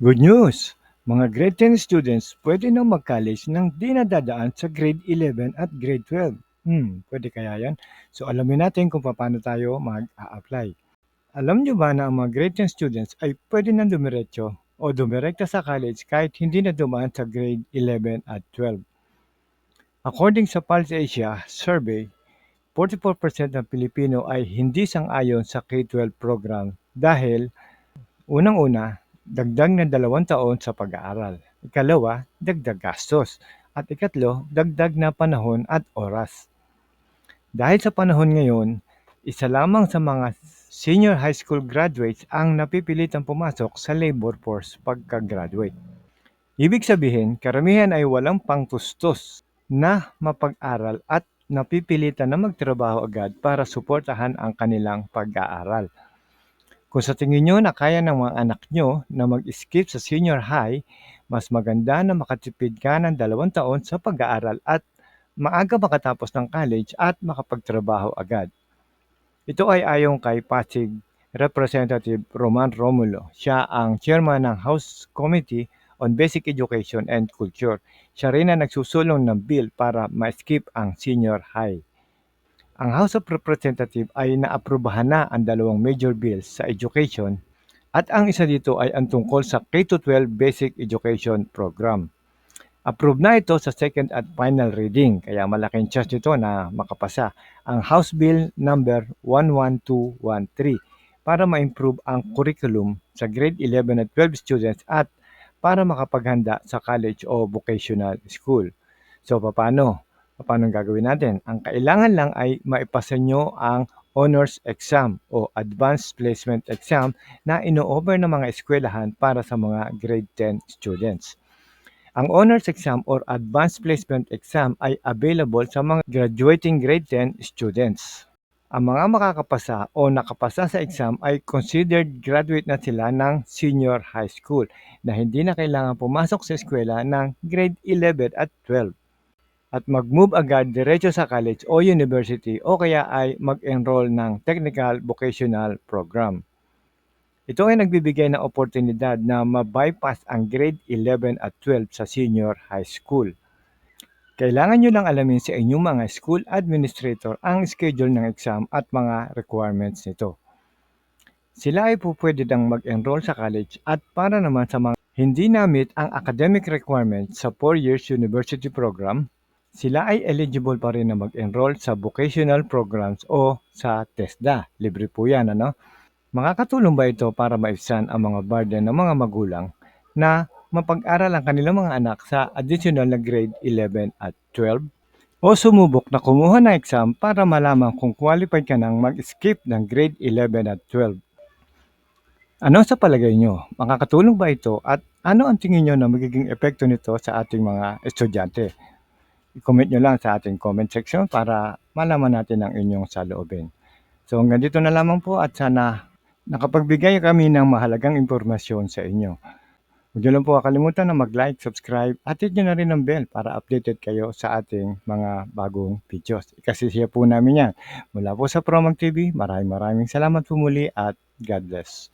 Good news! Mga grade 10 students pwede na mag-college nang di nadadaan sa grade 11 at grade 12. Hmm, pwede kaya yan? So alamin natin kung paano tayo mag-a-apply. Alam nyo ba na ang mga grade 10 students ay pwede na dumiretso o dumirekta sa college kahit hindi na dumaan sa grade 11 at 12? According sa Pulse Asia survey, 44% ng Pilipino ay hindi sang-ayon sa K-12 program dahil unang-una, dagdag na dalawang taon sa pag-aaral. Ikalawa, dagdag gastos. At ikatlo, dagdag na panahon at oras. Dahil sa panahon ngayon, isa lamang sa mga senior high school graduates ang napipilitang pumasok sa labor force pagka-graduate. Ibig sabihin, karamihan ay walang pangtustos na mapag-aral at napipilitan na magtrabaho agad para suportahan ang kanilang pag-aaral. Kung sa tingin nyo na kaya ng mga anak nyo na mag-skip sa senior high, mas maganda na makatipid ka ng dalawang taon sa pag-aaral at maaga makatapos ng college at makapagtrabaho agad. Ito ay ayon kay Pasig Representative Roman Romulo. Siya ang chairman ng House Committee on Basic Education and Culture. Siya rin ang nagsusulong ng bill para ma-skip ang senior high. Ang House of Representatives ay naaprubahan na ang dalawang major bills sa education at ang isa dito ay ang tungkol sa K-12 Basic Education Program. Approved na ito sa second at final reading kaya malaking chance nito na makapasa ang House Bill number 11213 para ma-improve ang curriculum sa grade 11 at 12 students at para makapaghanda sa college o vocational school. So paano? Paano gagawin natin? Ang kailangan lang ay maipasa nyo ang honors exam o advanced placement exam na ino-offer ng mga eskwelahan para sa mga grade 10 students. Ang honors exam or advanced placement exam ay available sa mga graduating grade 10 students. Ang mga makakapasa o nakapasa sa exam ay considered graduate na sila ng senior high school na hindi na kailangan pumasok sa eskwela ng grade 11 at 12 at mag-move agad diretso sa college o university o kaya ay mag-enroll ng technical vocational program. Ito ay nagbibigay ng oportunidad na ma-bypass ang grade 11 at 12 sa senior high school. Kailangan nyo lang alamin sa inyong mga school administrator ang schedule ng exam at mga requirements nito. Sila ay po pwede dang mag-enroll sa college at para naman sa mga hindi na-meet ang academic requirements sa 4 years university program, sila ay eligible pa rin na mag-enroll sa vocational programs o sa TESDA. Libre po yan, ano? Makakatulong ba ito para maibsan ang mga burden ng mga magulang na mapag-aral ang kanilang mga anak sa additional na grade 11 at 12? O sumubok na kumuha ng exam para malaman kung qualified ka nang mag-skip ng grade 11 at 12? Ano sa palagay nyo? Makakatulong ba ito at ano ang tingin nyo na magiging epekto nito sa ating mga estudyante? I-comment nyo lang sa ating comment section para malaman natin ang inyong saloobin. So hanggang dito na lamang po at sana nakapagbigay kami ng mahalagang impormasyon sa inyo. Huwag nyo lang po kakalimutan na mag-like, subscribe at hit nyo na rin ang bell para updated kayo sa ating mga bagong videos. Kasi siya po namin yan. Mula po sa Promag TV, maraming maraming salamat po muli at God bless.